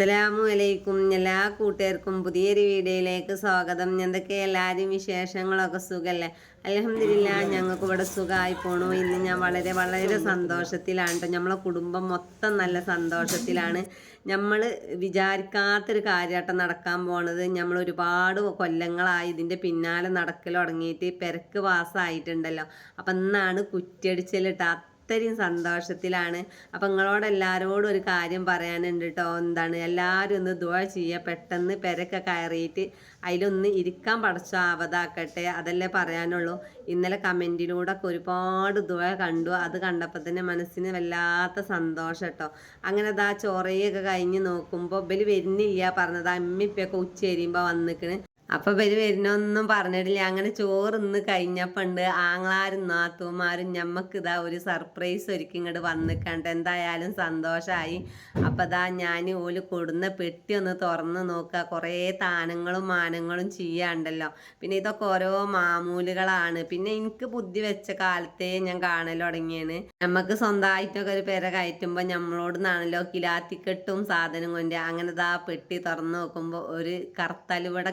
അസ്സലാമു അലൈക്കും എല്ലാ കൂട്ടുകാർക്കും പുതിയൊരു വീഡിയോയിലേക്ക് സ്വാഗതം. എന്തൊക്കെ എല്ലാവരും വിശേഷങ്ങളൊക്കെ സുഖമല്ലേ അലഹമില്ല ഞങ്ങൾക്ക് ഇവിടെ സുഖമായി പോണു. ഇന്ന് ഞാൻ വളരെ വളരെ സന്തോഷത്തിലാണ് കേട്ടോ നമ്മളെ കുടുംബം മൊത്തം നല്ല സന്തോഷത്തിലാണ്. നമ്മൾ വിചാരിക്കാത്തൊരു കാര്യമായിട്ട് നടക്കാൻ പോണത്. നമ്മൾ ഒരുപാട് കൊല്ലങ്ങളായി ഇതിന്റെ പിന്നാലെ നടക്കൽ തുടങ്ങിയിട്ട് പെരക്ക് പാസ്സായിട്ടുണ്ടല്ലോ അപ്പം ഇന്നാണ് കുറ്റിയടിച്ചലിട്ട് അത്രയും സന്തോഷത്തിലാണ്. അപ്പം നിങ്ങളോട് എല്ലാവരോടും ഒരു കാര്യം പറയാനുണ്ട് കേട്ടോ എന്താണ്? എല്ലാവരും ഒന്ന് ദുവ ചെയ്യുക പെട്ടെന്ന് പെരക്കെ കയറിയിട്ട് അതിലൊന്ന് ഇരിക്കാൻ പഠിച്ചോ? ആവതാക്കട്ടെ അതല്ലേ പറയാനുള്ളൂ. ഇന്നലെ കമന്റിലൂടെ ഒക്കെ ഒരുപാട് ദുവ കണ്ടു. അത് കണ്ടപ്പോൾ തന്നെ മനസ്സിന് വല്ലാത്ത സന്തോഷം കേട്ടോ അങ്ങനെ ദാ ചോറയൊക്കെ കഴിഞ്ഞ് നോക്കുമ്പോൾ ഇവർ വരുന്നില്ല പറഞ്ഞത്. അമ്മിപ്പൊക്കെ ഉച്ച കഴിയുമ്പോൾ വന്നിക്കണ്. അപ്പൊ ഇവർ വരുന്നൊന്നും പറഞ്ഞിട്ടില്ല. അങ്ങനെ ചോറ് ഇന്ന് കഴിഞ്ഞപ്പുണ്ട് ആങ്ങളാരും നാത്തുമാരും ഞമ്മക്ക് ഇതാ ഒരു സർപ്രൈസ് ഒരുക്കി ഇങ്ങോട്ട് വന്നിക്കണ്ട്. എന്തായാലും സന്തോഷമായി അപ്പൊ ഇതാ ഞാൻ ഓൽ കൊടുന്ന പെട്ടി ഒന്ന് തുറന്ന് നോക്കുക കുറേ താനങ്ങളും മാനങ്ങളും ചെയ്യാണ്ടല്ലോ. പിന്നെ ഇതൊക്കെ ഓരോ മാമൂലുകളാണ്. പിന്നെ എനിക്ക് ബുദ്ധി വെച്ച കാലത്തെ ഞാൻ കാണൽ തുടങ്ങിയാണ്. നമുക്ക് സ്വന്തമായിട്ടൊക്കെ ഒരു പെര കയറ്റുമ്പോൾ നമ്മളോട് നാണല്ലോ കിലാത്തിക്കെട്ടും സാധനം കൊണ്ട് അങ്ങനെ ഇതാ പെട്ടി തുറന്ന് നോക്കുമ്പോൾ ഒരു കറുത്തലുവട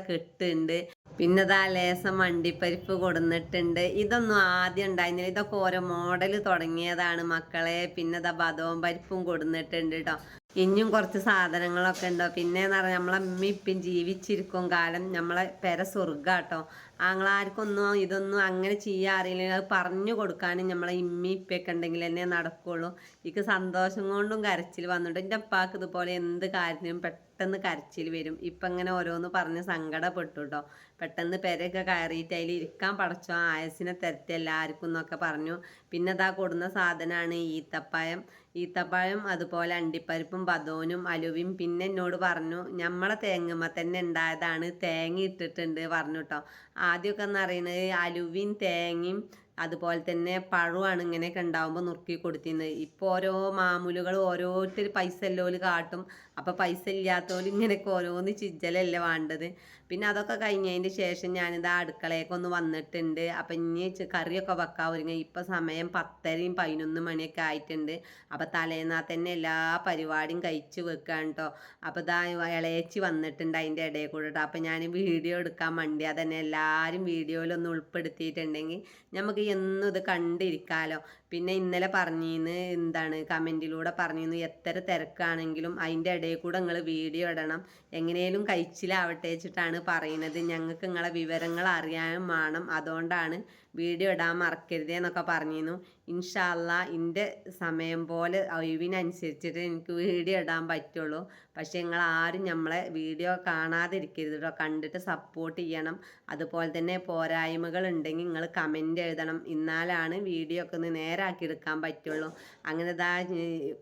കെട്ടുണ്ട് പിന്നെ ഇതാ ലേസം വണ്ടിപ്പരിപ്പ് കൊടുന്നിട്ടുണ്ട്. ഇതൊന്നും ആദ്യം ഉണ്ടായിരുന്നില്ല. ഇതൊക്കെ ഓരോ മോഡൽ തുടങ്ങിയതാണ് മക്കളെ. പിന്നെ ഇതാ ബദവും പരിപ്പും കൊടുന്നിട്ടുണ്ട് കേട്ടോ ഇനിയും കുറച്ച് സാധനങ്ങളൊക്കെ ഉണ്ടോ? പിന്നെ എന്ന് പറഞ്ഞാൽ നമ്മളെ അമ്മ ഇപ്പം ജീവിച്ചിരിക്കും കാലം നമ്മളെ പെര സ്വർഗാട്ടോ ആങ്ങളാർക്കൊന്നും ഇതൊന്നും അങ്ങനെ ചെയ്യാൻ അറിയില്ല. അത് പറഞ്ഞു കൊടുക്കാനും നമ്മളെ ഇമ്മി ഇപ്പൊക്കെ ഉണ്ടെങ്കിൽ തന്നെ നടക്കുള്ളൂ. എനിക്ക് സന്തോഷം കൊണ്ടും കരച്ചിൽ വന്നിട്ട് എന്റെ അപ്പാക്ക് ഇതുപോലെ എന്ത് കാര്യത്തിനും പെട്ടെന്ന് കരച്ചിൽ വരും. ഇപ്പം ഇങ്ങനെ ഓരോന്ന് പറഞ്ഞ് സങ്കടപ്പെട്ടു കേട്ടോ. പെട്ടെന്ന് പെരയൊക്കെ കയറിയിട്ട് അതിൽ ഇരിക്കാൻ പടച്ചോ ആയസിനെ തരത്തി എല്ലാവർക്കും എന്നൊക്കെ പറഞ്ഞു. പിന്നെ അതാ കൊടുന്ന സാധനമാണ് ഈത്തപ്പായം ഈത്തപ്പഴം അതുപോലെ അണ്ടിപ്പരിപ്പും ബദോനും അലുവയും. പിന്നെ എന്നോട് പറഞ്ഞു നമ്മളെ തേങ്ങമ്മ തന്നെ ഉണ്ടായതാണ്. തേങ്ങ ഇട്ടിട്ടുണ്ട് പറഞ്ഞു കേട്ടോ ആദ്യമൊക്കെ എന്ന് പറയുന്നത് അലുവയും തേങ്ങയും അതുപോലെ തന്നെ പഴമാണ് ഇങ്ങനെയൊക്കെ ഉണ്ടാവുമ്പോൾ നുറുക്കി കൊടുത്തിരുന്നത്. ഇപ്പോൾ ഓരോ മാമൂലുകൾ ഓരോരുത്തർ പൈസ എല്ലോൽ കാട്ടും. അപ്പോൾ പൈസ ഇല്ലാത്തവർ ഇങ്ങനെയൊക്കെ ഓരോന്ന് ചിജ്ജലല്ലേ വേണ്ടത്. പിന്നെ അതൊക്കെ കഴിഞ്ഞതിന് ശേഷം ഞാനിത് അടുക്കളയൊക്കെ ഒന്ന് വന്നിട്ടുണ്ട്. അപ്പം ഇനി കറിയൊക്കെ വെക്കാൻ ഒരുങ്ങി. ഇപ്പം സമയം പത്തരയും പതിനൊന്ന് മണിയൊക്കെ ആയിട്ടുണ്ട്. അപ്പം തലേന്നാ തന്നെ എല്ലാ പരിപാടിയും കഴിച്ച് വെക്കാൻ കേട്ടോ അപ്പം ഇതാ ഇളയച്ചി വന്നിട്ടുണ്ട് അതിന്റെ ഇടയിൽ കൂടെ കേട്ടോ അപ്പം ഞാൻ വീഡിയോ എടുക്കാൻ മണ്ടി അതന്നെ എല്ലാവരും വീഡിയോയിലൊന്ന് ഉൾപ്പെടുത്തിയിട്ടുണ്ടെങ്കിൽ നമുക്ക് എന്നും ഇത് കണ്ടിരിക്കാമല്ലോ പിന്നെ ഇന്നലെ പറഞ്ഞിന്ന് എന്താണ് കമന്റിലൂടെ പറഞ്ഞിരുന്നു എത്ര തിരക്കാണെങ്കിലും അതിന്റെ ഇടയിൽ കൂടെ നിങ്ങൾ വീഡിയോ ഇടണം. എങ്ങനെയും കഴിച്ചിലാവട്ടെ വെച്ചിട്ടാണ് പറയുന്നത്. ഞങ്ങൾക്ക് നിങ്ങളെ വിവരങ്ങൾ അറിയാനും വേണം. അതുകൊണ്ടാണ് വീഡിയോ ഇടാൻ മറക്കരുത് എന്നൊക്കെ പറഞ്ഞിരുന്നു. ഇൻഷാല്ല എന്റെ സമയം പോലെ ഒഴിവിനനുസരിച്ചിട്ട് എനിക്ക് വീഡിയോ ഇടാൻ പറ്റുള്ളൂ. പക്ഷേ നിങ്ങൾ ആരും നമ്മളെ വീഡിയോ കാണാതിരിക്കരുത് കേട്ടോ കണ്ടിട്ട് സപ്പോർട്ട് ചെയ്യണം. അതുപോലെ തന്നെ പോരായ്മകൾ ഉണ്ടെങ്കിൽ നിങ്ങൾ കമന്റ് എഴുതണം. ഇന്നാലാണ് വീഡിയോ ഒക്കെ ഒന്ന് നേരാക്കി എടുക്കാൻ പറ്റുള്ളൂ. അങ്ങനെ ഇതാ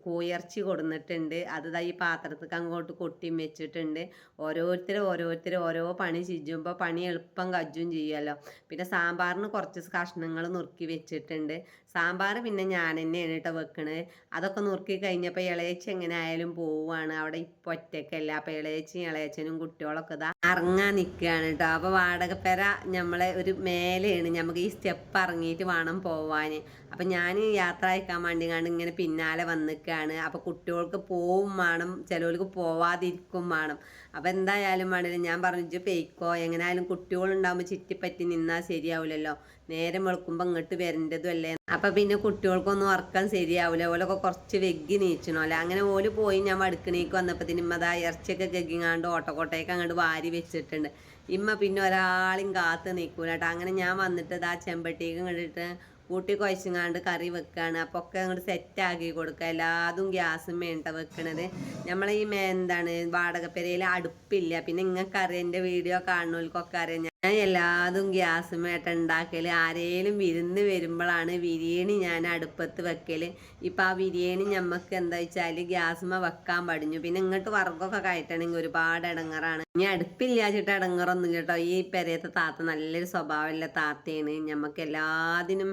കുയർച്ചി കൊടുന്നിട്ടുണ്ട്. അത് ഈ പാത്രത്തേക്ക് അങ്ങോട്ട് കൊട്ടിയും വെച്ചിട്ടുണ്ട്. ഓരോരുത്തർ ഓരോരുത്തർ ഓരോ പണി ചെയ്യുമ്പോൾ പണി എളുപ്പം കജ്ജും ചെയ്യുമല്ലോ പിന്നെ സാമ്പാറിന് കുറച്ച് കഷ്ണങ്ങൾ നുറുക്കി വെച്ചിട്ടുണ്ട്. സാമ്പാർ പിന്നെ ഞാൻ തന്നെയാണ് കേട്ടോ വെക്കണത് അതൊക്കെ നുറുക്കി കഴിഞ്ഞപ്പോൾ ഇളയച്ചി എങ്ങനെ ആയാലും പോവുകയാണ് അവിടെ ഇപ്പോൾ ഒറ്റയ്ക്കല്ല അപ്പോൾ ഇളയച്ചും ഇളയച്ചനും കുട്ടികളൊക്കെ ഇതാ ഇറങ്ങാൻ നിൽക്കുകയാണ് കേട്ടോ. അപ്പോൾ വാടകപ്പെര നമ്മളെ ഒരു മേലെയാണ്. നമുക്ക് ഈ സ്റ്റെപ്പ് ഇറങ്ങിയിട്ട് വേണം പോവാൻ അപ്പം ഞാൻ യാത്ര അയക്കാൻ വേണ്ടി കണ്ട് ഇങ്ങനെ പിന്നാലെ വന്നിക്കുകയാണ് അപ്പോൾ കുട്ടികൾക്ക് പോവും വേണം. ചിലവർക്ക് പോവാതിരിക്കും വേണം. അപ്പോൾ എന്തായാലും വേണേലും ഞാൻ പറഞ്ഞു പെയ്ക്കോ. എങ്ങനെയായാലും കുട്ടികളുണ്ടാകുമ്പോൾ ചുറ്റിപ്പറ്റി നിന്നാൽ ശരിയാവില്ലല്ലോ നേരം വെളുക്കുമ്പോൾ ഇങ്ങോട്ട് വരേണ്ടതും അല്ലേ? അപ്പം പിന്നെ കുട്ടികൾക്കൊന്നും ഉറക്കം ശരിയാവില്ല ഓലൊക്കെ കുറച്ച് വെഗ്ഗി നീച്ചണോല്ലേ അങ്ങനെ ഓൽ പോയി ഞാൻ വടുക്കണേക്ക് വന്നപ്പോൾ ഇമ്മ അതാ ഇറച്ചിയൊക്കെ ഗഗിങ്ങാണ്ട് ഓട്ടക്കോട്ടയൊക്കെ അങ്ങോട്ട് വാരി വെച്ചിട്ടുണ്ട്. ഇമ്മ പിന്നെ ഒരാളെയും കാത്ത് നിൽക്കൂല കേട്ടോ അങ്ങനെ ഞാൻ വന്നിട്ട് ഇതാ ചെമ്പട്ടിക്ക് കണ്ടിട്ട് കൂട്ടി കുഴച്ചങ്ങാണ്ട് കറി വെക്കുകയാണ് അപ്പോൾ ഒക്കെ അങ്ങോട്ട് സെറ്റാക്കി കൊടുക്കുക എല്ലാതും ഗ്യാസും വേണ്ട വെക്കണത്. നമ്മളെ ഈ എന്താണ് വാടകപ്പെരയിൽ അടുപ്പില്ല. പിന്നെ ഇങ്ങക്കറിയാം എന്റെ വീഡിയോ കാണുന്നവർക്കൊക്കെ അറിയാം. ഞാൻ എല്ലാതും ഗ്യാസും വേട്ട ഉണ്ടാക്കൽ ആരേലും വിരുന്ന് വരുമ്പോഴാണ് ബിരിയാണി ഞാൻ അടുപ്പത്ത് വെക്കൽ ഇപ്പം ആ ബിരിയാണി ഞമ്മക്ക് എന്താ വെച്ചാൽ ഗ്യാസുമ വെക്കാൻ പടിഞ്ഞു. പിന്നെ ഇങ്ങോട്ട് വർക്കൊക്കെ കയറ്റണമെങ്കിൽ ഒരുപാട് ഇടങ്ങറാണ് ഇനി അടുപ്പില്ലാച്ചിട്ട് ഇടങ്ങറൊന്നും കേട്ടോ ഈ പെരയത്തെ താത്ത നല്ലൊരു സ്വഭാവമുള്ള താത്തയാണ്. ഞമ്മക്ക് എല്ലാത്തിനും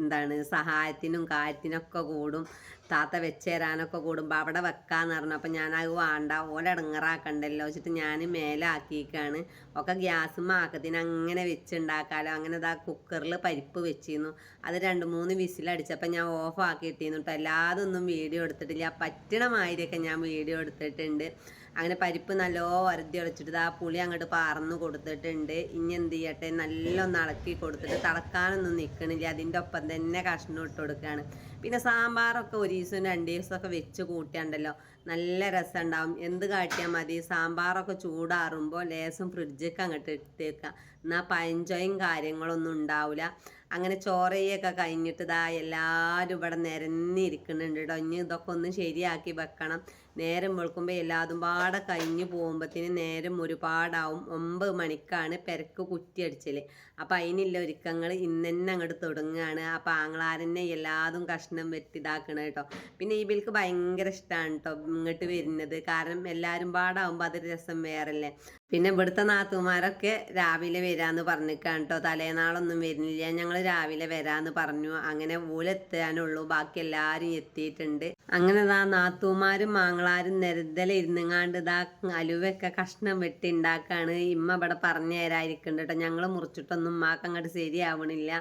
എന്താണ് സഹായത്തിനും കാര്യത്തിനൊക്കെ കൂടും. താത്ത വെച്ചേരാനൊക്കെ കൂടുമ്പോൾ അവിടെ വെക്കാന്ന് പറഞ്ഞു. അപ്പം ഞാൻ അത് വേണ്ട ഓലടങ്ങറാക്കണ്ടല്ലോ വെച്ചിട്ട് ഞാൻ മേലെ ആക്കിയേക്കാണ് ഒക്കെ ഗ്യാസും ആക്കത്തിന് അങ്ങനെ വെച്ചുണ്ടാക്കാലോ. അങ്ങനെ ഇതാ കുക്കറിൽ പരിപ്പ് വെച്ചിരുന്നു. അത് രണ്ട് മൂന്ന് വിസിലടിച്ചപ്പോൾ ഞാൻ ഓഫ് ആക്കി ഇട്ടിരുന്നു കേട്ടോ എല്ലാതൊന്നും വീഡിയോ എടുത്തിട്ടില്ല. പറ്റണ മാതിരിയൊക്കെ ഞാൻ വീഡിയോ എടുത്തിട്ടുണ്ട്. അങ്ങനെ പരിപ്പ് നല്ലോ വരതി ഉടച്ചിട്ട് ആ പുളി അങ്ങോട്ട് പാർന്ന് കൊടുത്തിട്ടുണ്ട്. ഇനി എന്ത് ചെയ്യട്ടെ? നല്ലൊന്ന് ഇളക്കി കൊടുത്തിട്ട് തിളക്കാനൊന്നും നിൽക്കണില്ല അതിന്റെ ഒപ്പം തന്നെ കഷ്ണം ഇട്ട് കൊടുക്കുകയാണ് പിന്നെ സാമ്പാറൊക്കെ ഒരു ദിവസം രണ്ട് ദിവസമൊക്കെ വെച്ച് കൂട്ടിയാണ്ടല്ലോ. നല്ല രസം ഉണ്ടാവും എന്ത് കാട്ടിയാൽ മതി? സാമ്പാറൊക്കെ ചൂടാറുമ്പോൾ ലേസം ഫ്രിഡ്ജിലേക്ക് അങ്ങോട്ട് ഇട്ടേക്കുക. എന്നാൽ പഴഞ്ചോയും കാര്യങ്ങളൊന്നും ഉണ്ടാവില്ല. അങ്ങനെ ചോറയൊക്കെ കഴിഞ്ഞിട്ട് ദാ എല്ലാവരും ഇവിടെ നിരന്നിരിക്കുന്നുണ്ട് കേട്ടോ ഇനി ഇതൊക്കെ ഒന്ന് ശരിയാക്കി വെക്കണം. നേരം വെളുക്കുമ്പോൾ എല്ലാതും പാടെ കഴിഞ്ഞ് പോകുമ്പോഴത്തേന് നേരം ഒരുപാടാവും. ഒമ്പത് മണിക്കാണ് പെരക്ക് കുറ്റിയടിച്ചൽ അപ്പം അതിനുള്ള ഒരുക്കങ്ങൾ ഇന്ന് തന്നെ അങ്ങോട്ട് തുടങ്ങുകയാണ് അപ്പം ആങ്ങളാരനെ എല്ലാതും കഷ്ണം വെട്ടിതാക്കണം കേട്ടോ പിന്നെ ഈ ബിൽക്ക് ഭയങ്കര ഇഷ്ടമാണ് കേട്ടോ ഇങ്ങോട്ട് വരുന്നത്. കാരണം എല്ലാവരും പാടാവുമ്പോൾ അതൊരു രസം വേറല്ലേ. പിന്നെ ഇവിടുത്തെ നാത്തുമാരൊക്കെ രാവിലെ വരാന്ന് പറഞ്ഞിക്കാണ് കേട്ടോ തലേനാളൊന്നും വരുന്നില്ല. ഞങ്ങൾ രാവിലെ വരാന്ന് പറഞ്ഞു. അങ്ങനെ ഊലെത്താനുള്ളൂ ബാക്കി എല്ലാവരും എത്തിയിട്ടുണ്ട്. അങ്ങനെ ഇതാ നാത്തൂമാരും മാങ്ങളാരും നിരന്തല ഇരുന്നുങ്ങാണ്ട് ഇതാ അലുവൊക്കെ കഷ്ണം വെട്ടി ഉണ്ടാക്കാണ് ഇമ്മ ഇവിടെ പറഞ്ഞു തരാതിരിക്കുന്നുണ്ട് കേട്ടോ ഞങ്ങൾ മുറിച്ചിട്ടൊന്നും ഉമ്മാക്ക് ശരിയാവണില്ല.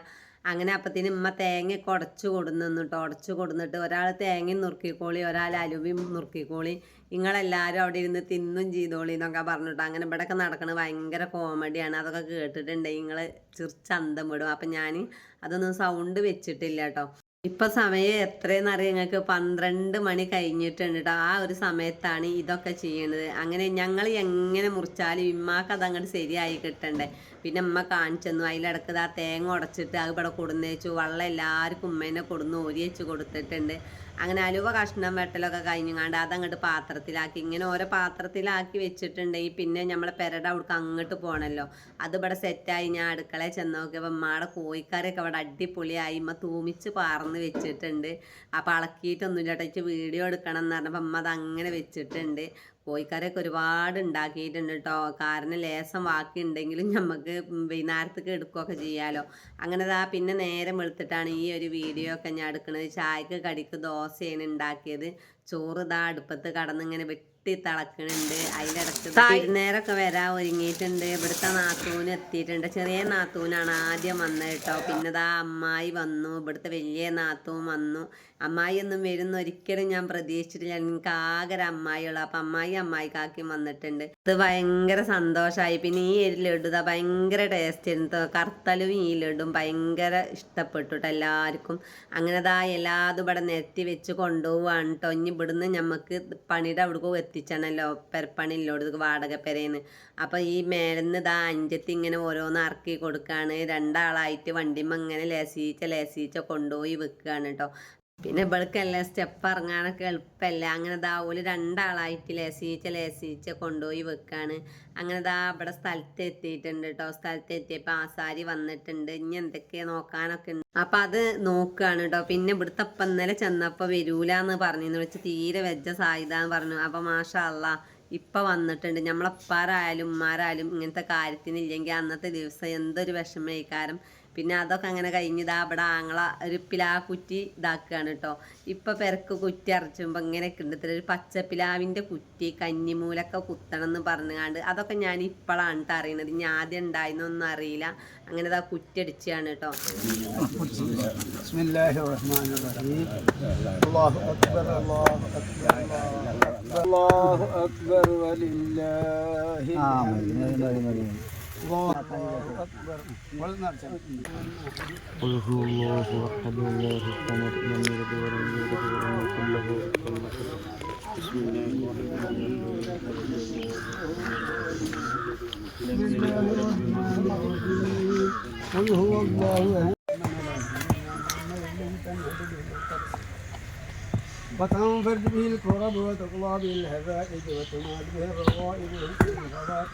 അങ്ങനെ അപ്പത്തിന് ഉമ്മ തേങ്ങ ഉടച്ചു കൊടുന്നു ഉടച്ചു കൊടുന്നിട്ട് ഒരാൾ തേങ്ങയും നുറുക്കിക്കോളി ഒരാൾ അലുവിയും നുറുക്കിക്കോളി. നിങ്ങളെല്ലാവരും അവിടെ ഇരുന്ന് തിന്നും ചെയ്തോളി എന്നൊക്കെ പറഞ്ഞിട്ട് അങ്ങനെ ഇവിടെയൊക്കെ നടക്കണത് ഭയങ്കര കോമഡിയാണ് അതൊക്കെ കേട്ടിട്ടുണ്ടെങ്കിൽ നിങ്ങൾ ചിർച്ചന്തം വിടും. അപ്പം ഞാൻ അതൊന്നും സൗണ്ട് വെച്ചിട്ടില്ല കേട്ടോ ഇപ്പൊ സമയം എത്രയെന്ന് അറിയാം? ഞങ്ങൾക്ക് പന്ത്രണ്ട് മണി കഴിഞ്ഞിട്ടുണ്ട് കേട്ടോ ആ ഒരു സമയത്താണ് ഇതൊക്കെ ചെയ്യണത്. അങ്ങനെ ഞങ്ങൾ എങ്ങനെ മുറിച്ചാലും ഇമ്മാക്ക് അത് അങ്ങോട്ട് ശരിയായി കിട്ടണ്ടേ. പിന്നെ ഉമ്മ കാണിച്ചെന്നു. അതിലിടക്ക് ആ തേങ്ങ ഉടച്ചിട്ട് അത് ഇവിടെ കൊടുന്നേച്ചു വെള്ളം എല്ലാവർക്കും ഉമ്മേനെ കൊടുന്ന് ഓരി വെച്ച് കൊടുത്തിട്ടുണ്ട്. അങ്ങനെ അലുവ കഷ്ണം വെട്ടലൊക്കെ കഴിഞ്ഞുങ്ങാണ്ട് അതങ്ങോട്ട് പാത്രത്തിലാക്കി. ഇങ്ങനെ ഓരോ പാത്രത്തിലാക്കി വെച്ചിട്ടുണ്ടെങ്കിൽ പിന്നെ നമ്മളെ പെരട അവിടേക്ക് അങ്ങോട്ട് പോകണമല്ലോ അത് ഇവിടെ സെറ്റായി. ഞാൻ അടുക്കളയിൽ ചെന്ന് നോക്കിയപ്പോൾ ഉമ്മയുടെ കോഴിക്കറിയൊക്കെ ഇവിടെ അടിപൊളിയായി. ഉമ്മ തൂമിച്ച് പാർന്ന് വെച്ചിട്ടുണ്ട്. അപ്പോൾ അളക്കിയിട്ടൊന്നുമില്ല കേട്ടോ വീഡിയോ എടുക്കണം എന്ന് പറഞ്ഞപ്പോൾ അമ്മ അത് അങ്ങനെ വെച്ചിട്ടുണ്ട്. കോഴിക്കറിയൊക്കെ ഒരുപാട് ഉണ്ടാക്കിയിട്ടുണ്ട് കേട്ടോ കാരണം ലേസം ബാക്കി ഉണ്ടെങ്കിലും നമുക്ക് വൈകുന്നേരത്തേക്ക് എടുക്കുകയൊക്കെ ചെയ്യാമല്ലോ അങ്ങനെ ദാ പിന്നെ നേരം വെളുത്തിട്ടാണ് ഈ ഒരു വീഡിയോ ഒക്കെ ഞാൻ എടുക്കുന്നത് ചായക്ക് കടിക്ക് ദോശയാണ് ഉണ്ടാക്കിയത്. ചോറ് ഇതാ അടുപ്പത്ത് കടന്നിങ്ങനെ വെട്ടി തിളക്കണുണ്ട്. അതിലിടക്ക് നേരൊക്കെ വരാൻ ഒരുങ്ങിയിട്ടുണ്ട്. ഇവിടുത്തെ നാത്തൂന് എത്തിയിട്ടുണ്ട്. ചെറിയ നാത്തൂനാണ് ആദ്യം വന്നത് കേട്ടോ. പിന്നെ ഇതാ അമ്മായി വന്നു. ഇവിടുത്തെ വലിയ നാത്തൂൻ വന്നു. അമ്മായി ഒന്നും വരുന്ന ഒരിക്കലും ഞാൻ പ്രതീക്ഷിച്ചിട്ടില്ല. എനിക്ക് ആകെ ഒരു അമ്മായിയുള്ളൂ. അപ്പം അമ്മായി അമ്മായി അമ്മായിക്കാക്കി വന്നിട്ടുണ്ട്. ഇത് ഭയങ്കര സന്തോഷമായി പിന്നെ ഈ ഒരു ലഡു ഇതാ ഭയങ്കര ടേസ്റ്റ് ആയിരുന്നു കറുത്തലും ഈ ലഡും ഭയങ്കര ഇഷ്ടപ്പെട്ടു കേട്ടോ എല്ലാവർക്കും. അങ്ങനെ ഇതാ എല്ലാതും ഇവിടെ നിരത്തി വെച്ച് കൊണ്ടുപോവാണ് കേട്ടോ. ഇനി ഇവിടുന്ന് നമുക്ക് പണിയുടെ അവിടേക്ക് എത്തിച്ചണല്ലോ പെരപ്പണിയിലോട് വാടക പെരേന്ന്. അപ്പോൾ ഈ മേലെന്ന് ഇതാ അഞ്ചത്തി ഇങ്ങനെ ഓരോന്ന് ഇറക്കി കൊടുക്കുകയാണ് രണ്ടാളായിട്ട് വണ്ടിമ്മ ഇങ്ങനെ ലസീച്ച ലസീച്ച കൊണ്ടുപോയി വെക്കുകയാണ് കേട്ടോ പിന്നെ ഇവൾക്കല്ലേ സ്റ്റെപ്പ് ഇറങ്ങാനൊക്കെ എളുപ്പമല്ല? അങ്ങനെ ദാ ഓൽ രണ്ടാളായിട്ട് ലേസീച്ച ലേസീച്ച കൊണ്ടുപോയി വെക്കാണ്. അങ്ങനെ ദാ ഇവിടെ സ്ഥലത്ത് എത്തിയിട്ടുണ്ട് കേട്ടോ സ്ഥലത്ത് എത്തിയപ്പോൾ ആസാരി വന്നിട്ടുണ്ട്. ഇനി എന്തൊക്കെയാ നോക്കാനൊക്കെ ഉണ്ട്. അപ്പം അത് നോക്കുകയാണ് കേട്ടോ പിന്നെ ഇവിടുത്തെ അപ്പം ഇന്നലെ ചെന്നപ്പോൾ വരൂല എന്ന് വെച്ച് തീരെ വെജ സായുധാന്ന് പറഞ്ഞു അപ്പം മാഷാ അല്ലാ ഇപ്പം വന്നിട്ടുണ്ട്. നമ്മളപ്പാരായാലും ഉമ്മാരായാലും ഇങ്ങനത്തെ കാര്യത്തിനില്ലെങ്കിൽ അന്നത്തെ ദിവസം എന്തൊരു വിഷമയിക്കാരം പിന്നെ അതൊക്കെ അങ്ങനെ കഴിഞ്ഞിതാ ഇവിടെ ആങ്ങള ഒരു പിലാ കുറ്റി ഇതാക്കുകയാണ് കേട്ടോ. ഇപ്പം പെരക്ക് കുറ്റി അരച്ചുമ്പോൾ ഇങ്ങനെയൊക്കെ ഉണ്ട്. ഇത്ര ഒരു പച്ചപ്പിലാവിന്റെ കുറ്റി കഞ്ഞിമൂലൊക്കെ കുത്തണം എന്ന് പറഞ്ഞുകൊണ്ട് അതൊക്കെ ഞാൻ ഇപ്പോഴാണ് കേട്ടോ അറിയുന്നത് ഇനി ആദ്യം ഉണ്ടായിരുന്നൊന്നും അറിയില്ല. അങ്ങനെ ഇതാ കുറ്റി അടിച്ചാണ് കേട്ടോ. അള്ളാഹു അക്ബർ വലില്ലാഹി. ആമീൻ. قل هو الله احد الله الصمد لم يلد ولم يولد ولم يكن له كفوا بسم الله الرحمن قل هو الله وتنفرد به الكرب وتقضى به الهبائج وتنال به الروائب وتنال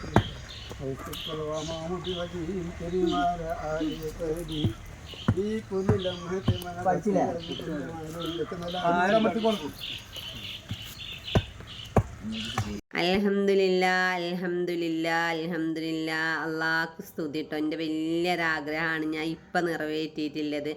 അലഹമില്ല അലഹമില്ല അലഹമില്ല അള്ളാഹ് സ്തുതി എന്റെ വലിയൊരാഗ്രഹമാണ് ഞാൻ ഇപ്പം നിറവേറ്റിയിട്ടുള്ളത്.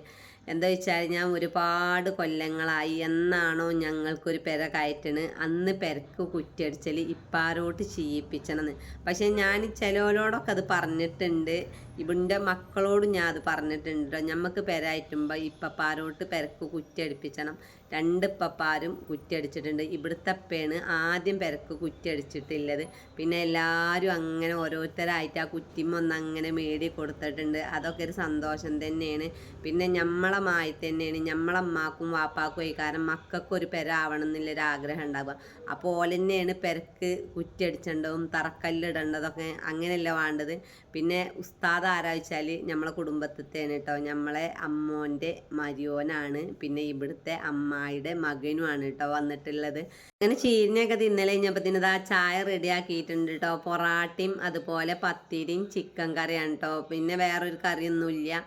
എന്താ വെച്ചാൽ ഞാൻ ഒരുപാട് കൊല്ലങ്ങളായി എന്നാണോ ഞങ്ങൾക്കൊരു പെര കയറ്റണ്. അന്ന് പെരക്ക് കുറ്റിയടിച്ചാൽ ഇപ്പാരോട്ട് ചെയ്യിപ്പിച്ചണമെന്ന് പക്ഷേ ഞാൻ ചിലവരോടൊക്കെ അത് പറഞ്ഞിട്ടുണ്ട്. ഇവന്റെ മക്കളോട് ഞാൻ അത് പറഞ്ഞിട്ടുണ്ട്. ട്ടോ. ഞമ്മക്ക് പെരായിട്ടുമ്പോൾ ഇപ്പപ്പാരോട്ട് പെരക്ക് കുറ്റിയടിപ്പിച്ചണം. രണ്ട് ഇപ്പപ്പാരും കുറ്റിയടിച്ചിട്ടുണ്ട്. ഇവിടുത്തെ അപ്പയാണ് ആദ്യം പെരക്ക് കുറ്റിയടിച്ചിട്ടുള്ളത്. പിന്നെ എല്ലാവരും അങ്ങനെ ഓരോരുത്തരായിട്ട് ആ കുറ്റിമ ഒന്ന് അങ്ങനെ മേടി കൊടുത്തിട്ടുണ്ട്. അതൊക്കെ ഒരു സന്തോഷം തന്നെയാണ്. പിന്നെ നമ്മളെ മായി തന്നെയാണ്. നമ്മളെ അമ്മാക്കും വാപ്പാക്കും ആയി കാരണം മക്കൾക്ക് ഒരു പെര ആവണം എന്നുള്ളൊരു ആഗ്രഹം ഉണ്ടാവുക അപ്പോൾ ഓലെന്നെയാണ് പെരക്ക് കുറ്റിയടിച്ചിട്ടുണ്ടാവും തറക്കല്ലിടേണ്ടതൊക്കെ അങ്ങനെയല്ല വേണ്ടത്. പിന്നെ ഉസ്താദ് ആരാ വെച്ചാൽ നമ്മളെ കുടുംബത്തിലാണ് കേട്ടോ നമ്മളെ അമ്മോന്റെ മരിയോനാണ്. പിന്നെ ഇവിടുത്തെ അമ്മായിയുടെ മകനുമാണ് കേട്ടോ വന്നിട്ടുള്ളത്. അങ്ങനെ ചീരിനൊക്കെ തിന്നലെ കഴിഞ്ഞപ്പോൾ ആ ചായ റെഡിയാക്കിയിട്ടുണ്ട് കേട്ടോ പൊറാട്ടയും അതുപോലെ പത്തിരിയും ചിക്കൻ കറിയാണ് കേട്ടോ പിന്നെ വേറൊരു കറിയൊന്നുമില്ല.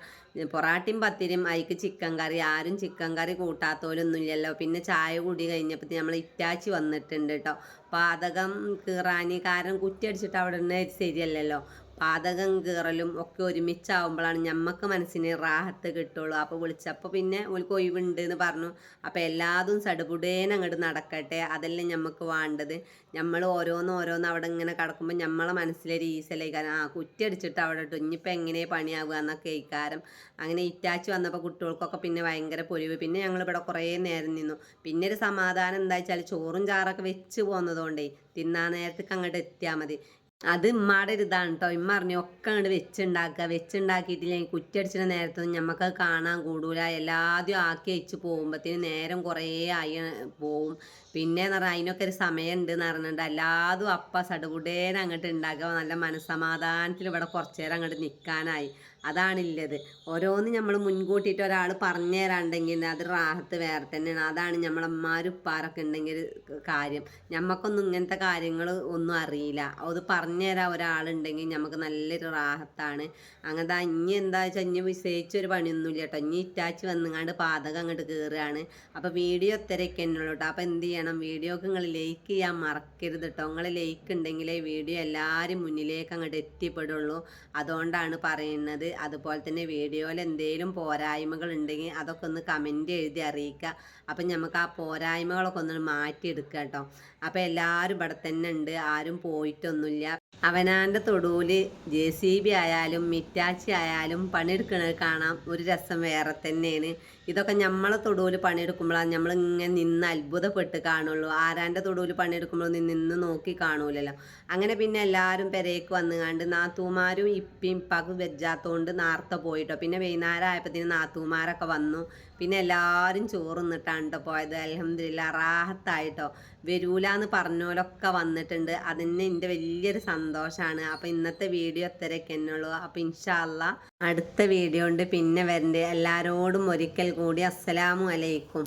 പൊറാട്ടയും പത്തിരിയും അതിക്ക് ചിക്കൻ കറി. ആരും ചിക്കൻ കറി കൂട്ടാത്തോലൊന്നുമില്ലല്ലോ. പിന്നെ ചായ കൂടി കഴിഞ്ഞപ്പോൾ നമ്മൾ ഇറ്റാച്ചി വന്നിട്ടുണ്ട് കേട്ടോ പാതകം കീറാനി കാരണം കുറ്റി അടിച്ചിട്ട് അവിടെ നിന്ന് ശരിയല്ലല്ലോ. പാതകം കീറലും ഒക്കെ ഒരുമിച്ചാവുമ്പോഴാണ് ഞമ്മക്ക് മനസ്സിന് റാഹത്ത് കിട്ടുള്ളൂ. അപ്പോൾ വിളിച്ചപ്പോൾ പിന്നെ ഓൾക്ക് ഒഴിവുണ്ട് എന്ന് പറഞ്ഞു. അപ്പോൾ എല്ലാതും സടുപുടേനെ അങ്ങോട്ട് നടക്കട്ടെ. അതല്ലേ ഞമ്മക്ക് വേണ്ടത്. നമ്മൾ ഓരോന്ന് ഓരോന്ന് അവിടെ ഇങ്ങനെ കിടക്കുമ്പോൾ നമ്മളെ മനസ്സിലൊരു ഈസലേക്കാരം ആ കുറ്റി അടിച്ചിട്ട് അവിടെ ഇട്ടു. ഇനിയിപ്പോൾ എങ്ങനെ പണിയാവുക എന്നൊക്കെ ഇക്കാരം. അങ്ങനെ ഇറ്റാച്ച് വന്നപ്പോൾ കുട്ടികൾക്കൊക്കെ പിന്നെ ഭയങ്കര പൊലിവ്. പിന്നെ ഞങ്ങൾ ഇവിടെ കുറേ നേരം നിന്നു. പിന്നെ ഒരു സമാധാനം എന്താ വെച്ചാൽ ചോറും ചാറൊക്കെ വെച്ച് പോകുന്നതുകൊണ്ടേ തിന്നാൻ നേരത്തേക്ക് അങ്ങോട്ട് എത്തിയാൽ മതി. അത് ഇമ്മാടെ ഒരു ഇതാണ് കേട്ടോ ഇമ്മ പറഞ്ഞു ഒക്കെ അങ്ങോട്ട് വെച്ചുണ്ടാക്കുക. വെച്ചുണ്ടാക്കിയിട്ടില്ലെങ്കിൽ കുറ്റടിച്ചിട്ട് നേരത്തൊന്നും നമുക്ക് കാണാൻ കൂടൂല. എല്ലാതും ആക്കി വെച്ച് പോകുമ്പോഴത്തേന് നേരം കുറേ ആയി പോവും. പിന്നെ എന്ന് പറഞ്ഞാൽ അതിനൊക്കെ ഒരു സമയമുണ്ട് എന്ന് പറഞ്ഞിട്ട് എല്ലാതും അപ്പ സടുകുടേനെ അങ്ങോട്ട് ഉണ്ടാക്കുക നല്ല മനസ്സമാധാനത്തിൽ ഇവിടെ കുറച്ചു നേരം അങ്ങോട്ട് നിൽക്കാനായി അതാണില്ലത്. ഓരോന്ന് നമ്മൾ മുൻകൂട്ടിയിട്ട് ഒരാൾ പറഞ്ഞു തരാണ്ടെങ്കിൽ അത് റാഹത്ത് വേറെ തന്നെയാണ്. അതാണ് നമ്മളമ്മാരും ഉപ്പാരൊക്കെ ഉണ്ടെങ്കിൽ ഒരു കാര്യം. നമുക്കൊന്നും ഇങ്ങനത്തെ കാര്യങ്ങൾ ഒന്നും അറിയില്ല. അത് പറഞ്ഞു തരാൻ ഒരാളുണ്ടെങ്കിൽ നമുക്ക് നല്ലൊരു റാഹത്താണ്. അങ്ങനത്തെ ഇനി എന്താ വെച്ചാൽ ഇനി വിശേഷിച്ചൊരു പണിയൊന്നുമില്ല കേട്ടോ ഇനി ഇറ്റാച്ച് വന്നുങ്ങാണ്ട് പാതകം അങ്ങോട്ട് കയറുകയാണ് അപ്പോൾ വീഡിയോ ഇത്രയൊക്കെ ഉള്ളൂ കേട്ടോ അപ്പോൾ എന്ത് ചെയ്യണം? വീഡിയോക്ക് നിങ്ങൾ ലൈക്ക് ചെയ്യാൻ മറക്കരുത് കേട്ടോ നിങ്ങൾ ലൈക്ക് ഉണ്ടെങ്കിലേ വീഡിയോ എല്ലാവരും മുന്നിലേക്ക് അങ്ങോട്ട് എത്തിപ്പെടുള്ളൂ. അതുകൊണ്ടാണ് പറയുന്നത്. അതുപോലെ തന്നെ വീഡിയോയിൽ എന്തെങ്കിലും പോരായ്മകൾ ഉണ്ടെങ്കിൽ അതൊക്കെ ഒന്ന് കമന്റ് എഴുതി അറിയിക്കുക. അപ്പം നമുക്ക് ആ പോരായ്മകളൊക്കെ ഒന്ന് മാറ്റിയെടുക്കുക കേട്ടോ. അപ്പോൾ എല്ലാവരും ഇവിടെ തന്നെ ഉണ്ട്. ആരും പോയിട്ടൊന്നുമില്ല. അവനാന്റെ തൊടുവിൽ ജെ സി ബി ആയാലും മിറ്റാച്ചി ആയാലും പണിയെടുക്കുന്നത് കാണാം. ഒരു രസം വേറെ തന്നെയാണ്. ഇതൊക്കെ നമ്മളെ തൊടുവിൽ പണിയെടുക്കുമ്പോഴാണ് നമ്മൾ ഇങ്ങനെ നിന്ന് അത്ഭുതപ്പെട്ട് കാണുള്ളൂ. ആരാന്റെ തൊടുവിൽ പണിയെടുക്കുമ്പോൾ നിന്ന് നോക്കി കാണൂലല്ലോ. അങ്ങനെ പിന്നെ എല്ലാവരും പെരേക്ക് വന്നുകാണ്ട് നാത്തൂമാരും ഇപ്പിയും ഇപ്പാക്കും വെജാത്തോണ്ട് നാർത്ത പോയിട്ടോ. പിന്നെ വൈകുന്നേരം ആയപ്പോഴത്തേന് നാത്തൂമാരൊക്കെ വന്നു. പിന്നെ എല്ലാവരും ചോറുന്നിട്ടാണ് കേട്ടോ പോയത്. അലഹമില്ല റാഹത്തായിട്ടോ. വരൂലെന്ന് പറഞ്ഞോലൊക്കെ വന്നിട്ടുണ്ട്. അതിന് എന്റെ വലിയൊരു സന്തോഷമാണ് അപ്പോൾ ഇന്നത്തെ വീഡിയോ അത്രയൊക്കെ എന്നുള്ളൂ അപ്പോൾ ഇൻഷാല്ല അടുത്ത വീഡിയോ ഉണ്ട്. പിന്നെ വരണ്ട്. എല്ലാവരോടും ഒരിക്കൽ കൂടി അസ്സലാമു അലൈക്കും.